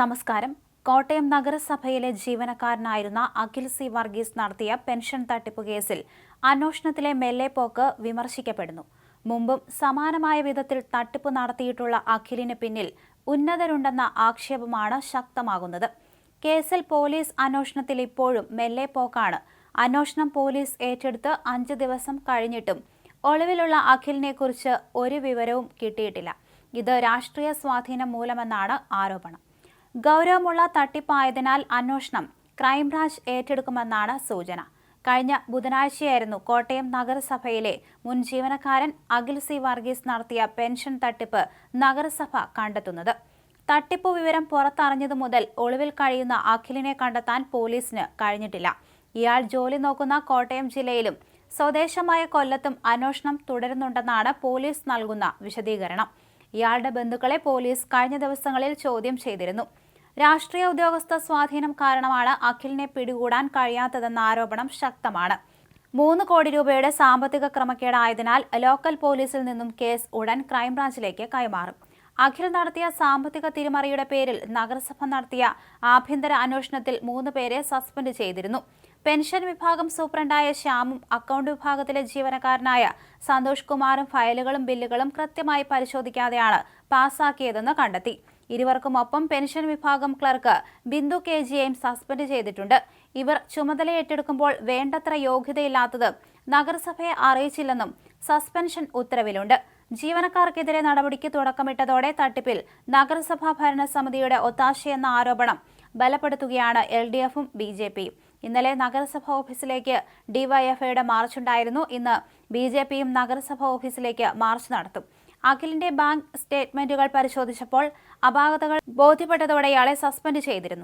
നമസ്കാരം. കോട്ടയം നഗരസഭയിലെ ജീവനക്കാരനായിരുന്ന അഖിൽ സി വർഗീസ് നടത്തിയ പെൻഷൻ തട്ടിപ്പ് കേസിൽ അന്വേഷണത്തിലെ മെല്ലെപ്പോക്ക് വിമർശിക്കപ്പെടുന്നു. മുമ്പും സമാനമായ വിധത്തിൽ തട്ടിപ്പ് നടത്തിയിട്ടുള്ള അഖിലിന് പിന്നിൽ ഉന്നതരുണ്ടെന്ന ആക്ഷേപമാണ് ശക്തമാകുന്നത്. കേസിൽ പോലീസ് അന്വേഷണത്തിൽ ഇപ്പോഴും മെല്ലെപ്പോക്കാണ് അന്വേഷണം പോലീസ് ഏറ്റെടുത്ത് അഞ്ച് ദിവസം കഴിഞ്ഞിട്ടും ഒളിവിലുള്ള അഖിലിനെക്കുറിച്ച് ഒരു വിവരവും കിട്ടിയിട്ടില്ല. ഇത് രാഷ്ട്രീയ സ്വാധീനം മൂലമെന്നാണ് ആരോപണം. ഗൗരവമുള്ള തട്ടിപ്പായതിനാൽ അന്വേഷണം ക്രൈംബ്രാഞ്ച് ഏറ്റെടുക്കുമെന്നാണ് സൂചന. കഴിഞ്ഞ ബുധനാഴ്ചയായിരുന്നു കോട്ടയം നഗരസഭയിലെ മുൻ ജീവനക്കാരൻ അഖിൽ സി വർഗീസ് നടത്തിയ പെൻഷൻ തട്ടിപ്പ് നഗരസഭ കണ്ടെത്തുന്നത്. തട്ടിപ്പ് വിവരം പുറത്തറിഞ്ഞതു മുതൽ ഒളിവിൽ കഴിയുന്ന അഖിലിനെ കണ്ടെത്താൻ പോലീസിന് കഴിഞ്ഞിട്ടില്ല. ഇയാൾ ജോലി നോക്കുന്ന കോട്ടയം ജില്ലയിലും സ്വദേശമായ കൊല്ലത്തും അന്വേഷണം തുടരുന്നുണ്ടെന്നാണ് പോലീസ് നൽകുന്ന വിശദീകരണം. ഇയാളുടെ ബന്ധുക്കളെ പോലീസ് കഴിഞ്ഞ ദിവസങ്ങളിൽ ചോദ്യം ചെയ്തിരുന്നു. രാഷ്ട്രീയ ഉദ്യോഗസ്ഥ സ്വാധീനം കാരണമാണ് അഖിലിനെ പിടികൂടാൻ കഴിയാത്തതെന്ന ആരോപണം ശക്തമാണ്. മൂന്ന് കോടി രൂപയുടെ സാമ്പത്തിക ക്രമക്കേടായതിനാൽ ലോക്കൽ പോലീസിൽ നിന്നും കേസ് ഉടൻ ക്രൈംബ്രാഞ്ചിലേക്ക് കൈമാറും. അഖിൽ നടത്തിയ സാമ്പത്തിക തിരിമറിയുടെ പേരിൽ നഗരസഭ നടത്തിയ ആഭ്യന്തര അന്വേഷണത്തിൽ മൂന്ന് പേരെ സസ്പെൻഡ് ചെയ്തിരുന്നു. പെൻഷൻ വിഭാഗം സൂപ്രണ്ടായ ശ്യാമും അക്കൗണ്ട് വിഭാഗത്തിലെ ജീവനക്കാരനായ സന്തോഷ് കുമാറും ഫയലുകളും ബില്ലുകളും കൃത്യമായി പരിശോധിക്കാതെയാണ് പാസാക്കിയതെന്ന് കണ്ടെത്തി. ഇരുവർക്കുമൊപ്പം പെൻഷൻ വിഭാഗം ക്ലർക്ക് ബിന്ദു കെ ജിയെയും സസ്പെൻഡ് ചെയ്തിട്ടുണ്ട്. ഇവർ ചുമതല ഏറ്റെടുക്കുമ്പോൾ വേണ്ടത്ര യോഗ്യതയില്ലാത്തത് നഗരസഭയെ അറിയിച്ചില്ലെന്നും സസ്പെൻഷൻ ഉത്തരവിലുണ്ട്. ജീവനക്കാർക്കെതിരെ നടപടിക്ക് തുടക്കമിട്ടതോടെ തട്ടിപ്പിൽ നഗരസഭാ ഭരണസമിതിയുടെ ഒത്താശയെന്ന ആരോപണം ബലപ്പെടുത്തുകയാണ് എൽ ഡി എഫും ബി ജെ പിയും. ഇന്നലെ നഗരസഭ ഓഫീസിലേക്ക് ഡിവൈഎഫ്ഐയുടെ മാർച്ചുണ്ടായിരുന്നു. ഇന്ന് ബി ജെ പിയും നഗരസഭ ഓഫീസിലേക്ക് മാർച്ച് നടത്തും. അഖിലിന്റെ ബാങ്ക് സ്റ്റേറ്റ്മെന്റുകൾ പരിശോധിച്ചപ്പോൾ അപാകതകൾ ബോധ്യപ്പെട്ടതോടെ ഇയാളെ സസ്പെൻഡ് ചെയ്തിരുന്നു.